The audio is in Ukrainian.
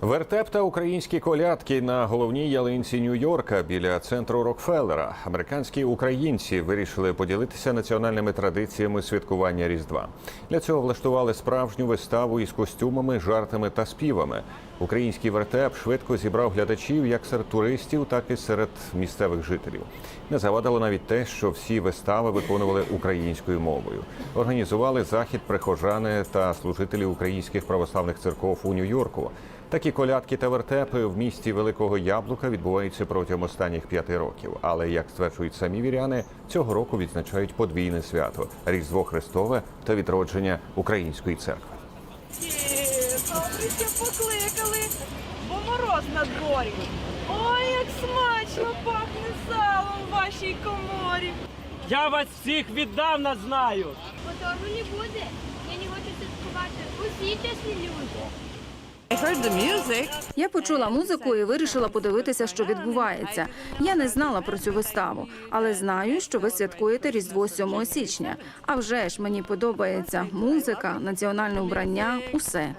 Вертеп та українські колядки на головній ялинці Нью-Йорка біля центру Рокфеллера. Американські українці вирішили поділитися національними традиціями святкування Різдва. Для цього влаштували справжню виставу із костюмами, жартами та співами. Український вертеп швидко зібрав глядачів як серед туристів, так і серед місцевих жителів. Не завадило навіть те, що всі вистави виконували українською мовою. Організували захід прихожани та служителі українських православних церков у Нью-Йорку. Такі колядки та вертепи в місті Великого Яблука відбуваються протягом останніх п'яти років. Але як стверджують самі віряни, цього року відзначають подвійне свято Різдво Христове та відродження української церкви. Добре, що покликали, бо мороз на дворі. Ой, як смачно пахне салом в вашій коморі. Я вас всіх віддавна знаю. Мотору не буде. Я не хочу святкувати. Усі чесні люди. Я почула музику і вирішила подивитися, що відбувається. Я не знала про цю виставу, але знаю, що ви святкуєте Різдво 7 січня. А вже ж мені подобається музика, національне вбрання, усе.